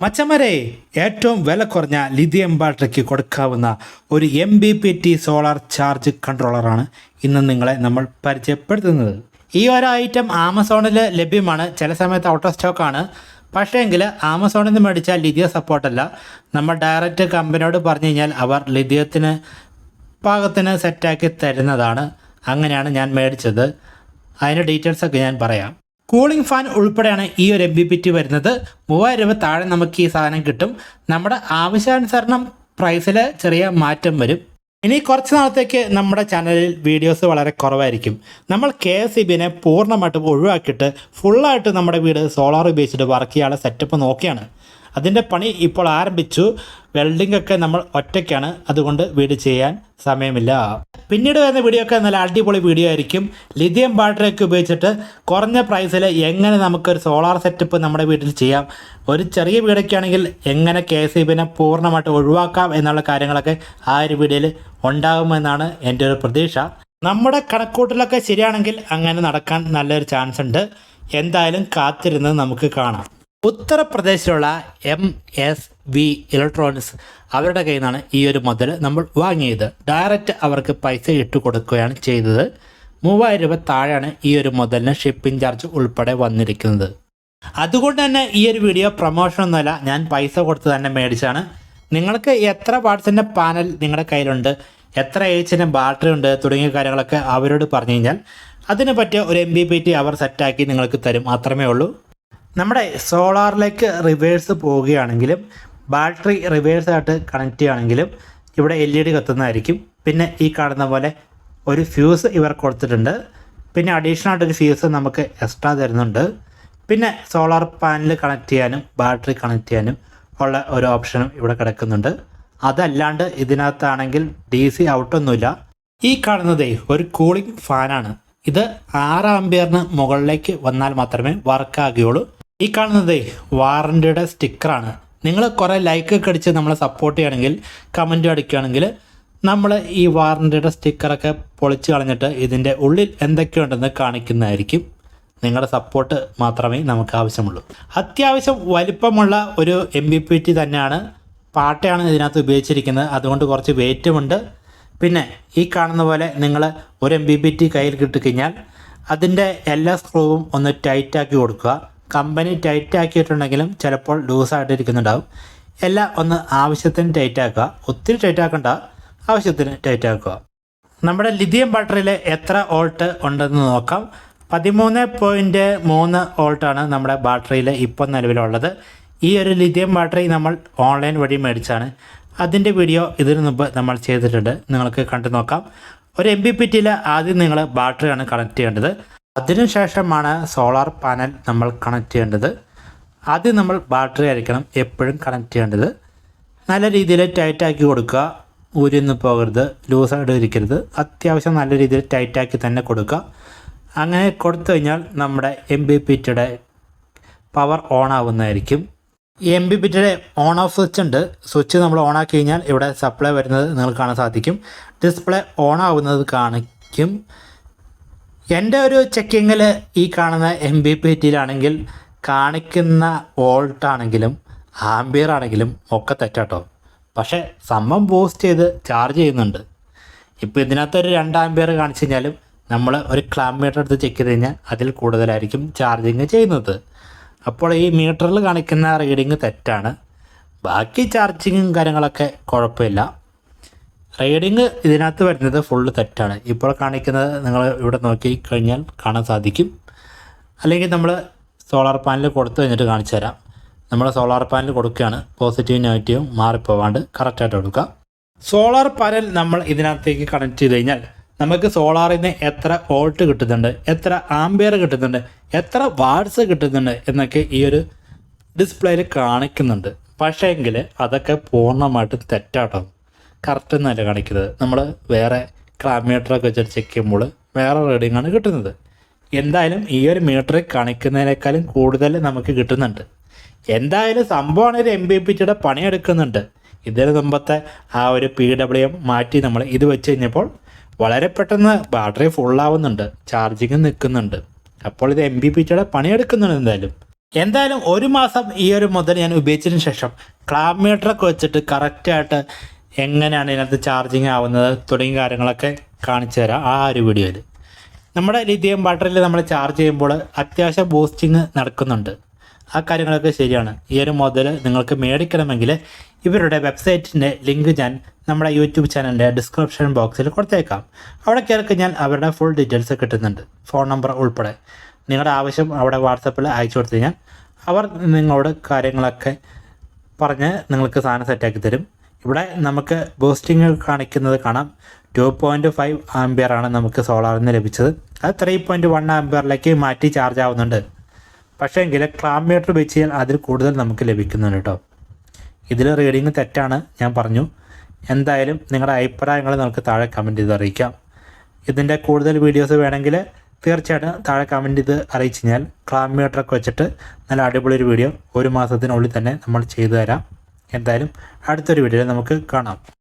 മച്ചമരെ ഏറ്റവും വില കുറഞ്ഞ ലിഥിയം ബാറ്ററിക്ക് കൊടുക്കാവുന്ന ഒരു M B P T solar charge കൺട്രോളറാണ് ഇന്ന് നിങ്ങളെ നമ്മൾ പരിചയപ്പെടുത്തുന്നത്. ഈ ഒരു ഐറ്റം ആമസോണിൽ ലഭ്യമാണ്. ചില സമയത്ത് ഔട്ട് ഓഫ് സ്റ്റോക്കാണ് പക്ഷേ എങ്കിൽ ആമസോണിൽ നിന്ന് മേടിച്ചാൽ ലിഥിയ സപ്പോർട്ടല്ല നമ്മൾ ഡയറക്റ്റ് കമ്പനിയോട് പറഞ്ഞു കഴിഞ്ഞാൽ അവർ ലിഥിയത്തിന് പാകത്തിന് സെറ്റാക്കി തരുന്നതാണ്. അങ്ങനെയാണ് ഞാൻ മേടിച്ചത്. അതിന്റെ ഡീറ്റെയിൽസൊക്കെ ഞാൻ പറയാം. കൂളിംഗ് ഫാൻ ഉൾപ്പെടെയാണ് ഈ ഒരു എം ബി പി ടി വരുന്നത്. മൂവായിരം രൂപ താഴെ നമുക്ക് ഈ സാധനം കിട്ടും. നമ്മുടെ ആവശ്യാനുസരണം പ്രൈസിൽ ചെറിയ മാറ്റം വരും. ഇനി കുറച്ച് നാളത്തേക്ക് നമ്മുടെ ചാനലിൽ വീഡിയോസ് വളരെ കുറവായിരിക്കും. നമ്മൾ കെ എസ് ഇ ബിനെ പൂർണമായിട്ടും ഒഴിവാക്കിയിട്ട് ഫുള്ളായിട്ട് നമ്മുടെ വീട് സോളാർ ഉപയോഗിച്ചിട്ട് വർക്ക് ചെയ്യാനുള്ള സെറ്റപ്പ് നോക്കിയാണ്. അതിന്റെ പണി ഇപ്പോൾ ആരംഭിച്ചു. വെൽഡിംഗ് ഒക്കെ നമ്മൾ ഒറ്റയ്ക്കാണ്. അതുകൊണ്ട് വീട് ചെയ്യാൻ സമയമില്ല. പിന്നീട് വരുന്ന വീഡിയോ ഒക്കെ നല്ല അടിപൊളി വീഡിയോ ആയിരിക്കും. ലിഥിയം ബാറ്ററി ഒക്കെ ഉപയോഗിച്ചിട്ട് കുറഞ്ഞ പ്രൈസിൽ എങ്ങനെ നമുക്കൊരു സോളാർ സെറ്റപ്പ് നമ്മുടെ വീട്ടിൽ ചെയ്യാം? ഒരു ചെറിയ വീടൊക്കെ ആണെങ്കിൽ എങ്ങനെ കെ ഇ ബിനെ പൂർണമായിട്ട് ഒഴിവാക്കാം എന്നുള്ള കാര്യങ്ങളൊക്കെ ആ ഒരു വീഡിയോയിൽ ഉണ്ടാകുമെന്നാണ് എന്റെ ഒരു പ്രതീക്ഷ. നമ്മുടെ കണക്കൂട്ടിലൊക്കെ ശരിയാണെങ്കിൽ അങ്ങനെ നടക്കാൻ നല്ലൊരു ചാൻസ് ഉണ്ട്. എന്തായാലും കാത്തിരുന്ന് നമുക്ക് കാണാം. ഉത്തർപ്രദേശിലുള്ള എം എസ് വി ഇലക്ട്രോണിക്സ്. അവരുടെ കയ്യിൽ നിന്നാണ് ഈ ഒരു മുതൽ നമ്മൾ വാങ്ങിയത്. ഡയറക്റ്റ് അവർക്ക് പൈസ ഇട്ട് കൊടുക്കുകയാണ് ചെയ്തത്. മൂവായിരം രൂപ താഴെയാണ് ഈ ഒരു മുതലിന് ഷിപ്പിംഗ് ചാർജ് ഉൾപ്പെടെ വന്നിരിക്കുന്നത്. അതുകൊണ്ട് തന്നെ ഈ ഒരു വീഡിയോ പ്രൊമോഷൻ ഒന്നുമല്ല ഞാൻ പൈസ കൊടുത്ത് തന്നെ മേടിച്ചാണ് നിങ്ങൾക്ക് എത്ര പാർട്സിന്റെ പാനൽ നിങ്ങളുടെ കയ്യിലുണ്ട് എത്ര ഏച്ചിന്റെ ബാറ്ററി ഉണ്ട് തുടങ്ങിയ കാര്യങ്ങളൊക്കെ അവരോട് പറഞ്ഞു കഴിഞ്ഞാൽ അതിനെ പറ്റിയ ഒരു എം ബി പി ടി അവർ സെറ്റാക്കി നിങ്ങൾക്ക് തരും. മാത്രമേ ഉള്ളൂ. നമ്മുടെ സോളാറിലേക്ക് റിവേഴ്സ് പോവുകയാണെങ്കിലും ബാറ്ററി റിവേഴ്സ് ആയിട്ട് കണക്ട് ചെയ്യുകയാണെങ്കിലും ഇവിടെ എൽ ഇ ഡി കത്തുന്നതായിരിക്കും. പിന്നെ ഈ കാണുന്ന പോലെ ഒരു ഫ്യൂസ് ഇവർ കൊടുത്തിട്ടുണ്ട്. പിന്നെ അഡീഷണൽ ആയിട്ടൊരു ഫ്യൂസ് നമുക്ക് എക്സ്ട്രാ തരുന്നുണ്ട്. പിന്നെ സോളാർ പാനൽ കണക്ട് ചെയ്യാനും ബാറ്ററി കണക്ട് ചെയ്യാനും ഉള്ള ഒരു ഓപ്ഷനും ഇവിടെ കിടക്കുന്നുണ്ട്. അതല്ലാണ്ട് ഇതിനകത്താണെങ്കിൽ ഡി സി ഔട്ടൊന്നുമില്ല ഈ കാണുന്നതേ ഒരു കൂളിംഗ് ഫാനാണ് ഇത് ആറ് ആംബിയറിന് മുകളിലേക്ക് വന്നാൽ മാത്രമേ വർക്ക് ആകുകയുള്ളൂ. ഈ കാണുന്നതേ വാറണ്ടിയുടെ സ്റ്റിക്കറാണ് നിങ്ങൾ കുറേ ലൈക്ക് ഒക്കെ അടിച്ച് നമ്മളെ സപ്പോർട്ട് ചെയ്യുകയാണെങ്കിൽ കമന്റ് അടിക്കുകയാണെങ്കിൽ നമ്മൾ ഈ വാറണ്ടിയുടെ സ്റ്റിക്കറൊക്കെ പൊളിച്ച് കളഞ്ഞിട്ട് ഇതിന്റെ ഉള്ളിൽ എന്തൊക്കെയുണ്ടെന്ന് കാണിക്കുന്നതായിരിക്കും. നിങ്ങളുടെ സപ്പോർട്ട് മാത്രമേ നമുക്ക് ആവശ്യമുള്ളൂ. അത്യാവശ്യം വലിപ്പമുള്ള ഒരു എം ബി പി ടി തന്നെയാണ്. പാട്ടയാണ് ഇതിനകത്ത് ഉപയോഗിച്ചിരിക്കുന്നത്. അതുകൊണ്ട് കുറച്ച് വെയിറ്റുമുണ്ട് പിന്നെ ഈ കാണുന്ന പോലെ നിങ്ങൾ ഒരു എം ബി പി ടി കയ്യിൽ കിട്ടിക്കഴിഞ്ഞാൽ അതിന്റെ എല്ലാ സ്ക്രൂവും ഒന്ന് ടൈറ്റാക്കി കൊടുക്കുക. കമ്പനി ടൈറ്റ് ആക്കിയിട്ടുണ്ടെങ്കിലും ചിലപ്പോൾ ലൂസായിട്ടിരിക്കുന്നുണ്ടാവും എല്ലാം ഒന്ന് ആവശ്യത്തിന് ടൈറ്റ് ആക്കുക. ഒത്തിരി ടൈറ്റ് ആക്കണ്ട. ആവശ്യത്തിന് ടൈറ്റ് ആക്കുക. നമ്മുടെ ലിഥിയം ബാറ്ററിയിൽ എത്ര ഓൾട്ട് ഉണ്ടെന്ന് നോക്കാം. പതിമൂന്ന് പോയിന്റ് മൂന്ന് ഓൾട്ടാണ് നമ്മുടെ ബാറ്ററിയിൽ ഇപ്പോൾ നിലവിലുള്ളത്. ഈ ഒരു ലിഥിയം ബാറ്ററി നമ്മൾ ഓൺലൈൻ വഴി മേടിച്ചാണ്. അതിന്റെ വീഡിയോ ഇതിനു മുമ്പ് നമ്മൾ ചെയ്തിട്ടുണ്ട്. നിങ്ങൾക്ക് കണ്ടു നോക്കാം. ഒരു എം ബി പി ടിയിൽ ആദ്യം നിങ്ങൾ ബാറ്ററിയാണ് കണക്ട് ചെയ്യേണ്ടത്. അതിനുശേഷമാണ് സോളാർ പാനൽ നമ്മൾ കണക്ട് ചെയ്യേണ്ടത്. ആദ്യം നമ്മൾ ബാറ്ററി ആയിരിക്കണം എപ്പോഴും കണക്ട് ചെയ്യേണ്ടത്. നല്ല രീതിയിൽ ടൈറ്റാക്കി കൊടുക്കുക ഊരിന്ന് പോകരുത് ലൂസായിട്ട് ഇരിക്കരുത്. അത്യാവശ്യം നല്ല രീതിയിൽ ടൈറ്റാക്കി തന്നെ കൊടുക്കുക. അങ്ങനെ കൊടുത്തു കഴിഞ്ഞാൽ നമ്മുടെ എം ബി പി ടിയുടെ പവർ ഓൺ ആവുന്നതായിരിക്കും. എം ബി പി ടിയുടെ ഓൺ ഓഫ് സ്വിച്ച് ഉണ്ട്. സ്വിച്ച് നമ്മൾ ഓൺ ആക്കി കഴിഞ്ഞാൽ ഇവിടെ സപ്ലൈ വരുന്നത് നിങ്ങൾ കാണാൻ സാധിക്കും. ഡിസ്പ്ലേ ഓൺ ആവുന്നത് കാണിക്കും. എന്റെ ഒരു ചെക്കിങ്ങിൽ ഈ കാണുന്ന എം ബി പി ടിയിലാണെങ്കിൽ കാണിക്കുന്ന വോൾട്ടാണെങ്കിലും ആംബിയർ ആണെങ്കിലും ഒക്കെ തെറ്റാട്ടോ. പക്ഷേ സംഭവം ബൂസ്റ്റ് ചെയ്ത് ചാർജ് ചെയ്യുന്നുണ്ട്. ഇപ്പോൾ ഇതിനകത്ത് ഒരു രണ്ട് ആംബിയർ കാണിച്ചു കഴിഞ്ഞാലും നമ്മൾ ഒരു ക്ലാം മീറ്റർ എടുത്ത് ചെക്ക് ചെയ്ത് കഴിഞ്ഞാൽ അതിൽ കൂടുതലായിരിക്കും ചാർജിങ് ചെയ്യുന്നത്. അപ്പോൾ ഈ മീറ്ററിൽ കാണിക്കുന്ന റീഡിങ് തെറ്റാണ്. ബാക്കി ചാർജിങ്ങും കാര്യങ്ങളൊക്കെ കുഴപ്പമില്ല. റീഡിങ് ഇതിനകത്ത് വരുന്നത് ഫുള്ള് തെറ്റാണ്. ഇപ്പോൾ കാണിക്കുന്നത് നിങ്ങൾ ഇവിടെ നോക്കി കഴിഞ്ഞാൽ കാണാൻ സാധിക്കും. അല്ലെങ്കിൽ നമ്മൾ സോളാർ പാനൽ കൊടുത്തു കഴിഞ്ഞിട്ട് കാണിച്ചു തരാം. നമ്മൾ സോളാർ പാനൽ കൊടുക്കുകയാണ്. പോസിറ്റീവും നെഗറ്റീവും മാറിപ്പോവാണ്ട് കറക്റ്റായിട്ട് കൊടുക്കുക. സോളാർ പാനൽ നമ്മൾ ഇതിനകത്തേക്ക് കണക്ട് ചെയ്ത് കഴിഞ്ഞാൽ നമുക്ക് സോളാറിൽ നിന്ന് എത്ര വോൾട്ട് കിട്ടുന്നുണ്ട് എത്ര ആംബിയർ കിട്ടുന്നുണ്ട് എത്ര വാട്ട്സ് കിട്ടുന്നുണ്ട് എന്നൊക്കെ ഈ ഒരു ഡിസ്പ്ലേയിൽ കാണിക്കുന്നുണ്ട്. പക്ഷേ എങ്കിൽ അതൊക്കെ പൂർണമായിട്ടും തെറ്റാട്ടോ. കറക്റ്റ് എന്നല്ല കാണിക്കുന്നത്. നമ്മൾ വേറെ ക്ലാമീറ്ററൊക്കെ വെച്ചിട്ട് ചെക്ക് ചെയ്യുമ്പോൾ വേറെ റീഡിംഗ് ആണ് കിട്ടുന്നത്. എന്തായാലും ഈ ഒരു മീറ്റർ കാണിക്കുന്നതിനേക്കാളും കൂടുതൽ നമുക്ക് കിട്ടുന്നുണ്ട്. എന്തായാലും സംഭവമാണ് ഒരു എം ബി പി ടിയുടെ പണിയെടുക്കുന്നുണ്ട്. ഇതിന് മുമ്പത്തെ ആ ഒരു പി ഡബ്ല്യു എം മാറ്റി നമ്മൾ ഇത് വെച്ച് കഴിഞ്ഞപ്പോൾ വളരെ പെട്ടെന്ന് ബാറ്ററി ഫുള്ളാവുന്നുണ്ട് ചാർജിങ് നിൽക്കുന്നുണ്ട്. അപ്പോൾ ഇത് എം ബി പി ടിയുടെ പണിയെടുക്കുന്നുണ്ട് എന്തായാലും. എന്തായാലും ഒരു മാസം ഈ ഒരു മുതൽ ഞാൻ ഉപയോഗിച്ചതിന് ശേഷം ക്ലാമീറ്ററൊക്കെ വെച്ചിട്ട് കറക്റ്റായിട്ട് എങ്ങനെയാണ് ഇതിനകത്ത് ചാർജിങ് ആവുന്നത് തുടങ്ങിയ കാര്യങ്ങളൊക്കെ കാണിച്ചു തരാം ആ ഒരു വീഡിയോയിൽ നമ്മുടെ ലിഥിയം ബാറ്ററിയിൽ നമ്മൾ ചാർജ് ചെയ്യുമ്പോൾ അത്യാവശ്യം ബൂസ്റ്റിങ് നടക്കുന്നുണ്ട്. ആ കാര്യങ്ങളൊക്കെ ശരിയാണ്. ഈ ഒരു മുതൽ നിങ്ങൾക്ക് മേടിക്കണമെങ്കിൽ ഇവരുടെ വെബ്സൈറ്റിന്റെ ലിങ്ക് ഞാൻ നമ്മുടെ യൂട്യൂബ് ചാനലിന്റെ ഡിസ്ക്രിപ്ഷൻ ബോക്സിൽ കൊടുത്തേക്കാം. അവിടെ കയറി ഞാൻ അവരുടെ ഫുൾ ഡീറ്റെയിൽസ് കിട്ടുന്നുണ്ട്. ഫോൺ നമ്പർ ഉൾപ്പെടെ. നിങ്ങളുടെ ആവശ്യം അവിടെ വാട്സപ്പിൽ അയച്ചു കൊടുത്തു കഴിഞ്ഞാൽ അവർ നിങ്ങളോട് കാര്യങ്ങളൊക്കെ പറഞ്ഞ് നിങ്ങൾക്ക് സാധനം സെറ്റാക്കി തരും. ഇവിടെ നമുക്ക് ബൂസ്റ്റിംഗ് കാണിക്കുന്നത് കാണാം. ടു പോയിന്റ് ഫൈവ് ആംബിയർ ആണ് നമുക്ക് സോളാറിൽ നിന്ന് ലഭിച്ചത്. അത് ത്രീ പോയിന്റ് വൺ ആംബിയറിലേക്ക് മാറ്റി ചാർജ് ആവുന്നുണ്ട്. പക്ഷേ എങ്കിൽ ക്ലാം മീറ്റർ വെച്ച് കഴിഞ്ഞാൽ അതിൽ കൂടുതൽ നമുക്ക് ലഭിക്കുന്നുണ്ട് കേട്ടോ ഇതിൽ റീഡിങ് തെറ്റാണ് ഞാൻ പറഞ്ഞു. എന്തായാലും നിങ്ങളുടെ അഭിപ്രായങ്ങൾ നമുക്ക് താഴെ കമന്റ് ചെയ്ത് അറിയിക്കാം. ഇതിന്റെ കൂടുതൽ വീഡിയോസ് വേണമെങ്കിൽ തീർച്ചയായിട്ടും താഴെ കമന്റ് ചെയ്ത് അറിയിച്ചു കഴിഞ്ഞാൽ ക്ലാം മീറ്ററൊക്കെ വെച്ചിട്ട് നല്ല അടിപൊളി ഒരു വീഡിയോ ഒരു മാസത്തിനുള്ളിൽ തന്നെ നമ്മൾ ചെയ്തു തരാം. എന്തായാലും അടുത്തൊരു വീഡിയോയിൽ നമുക്ക് കാണാം.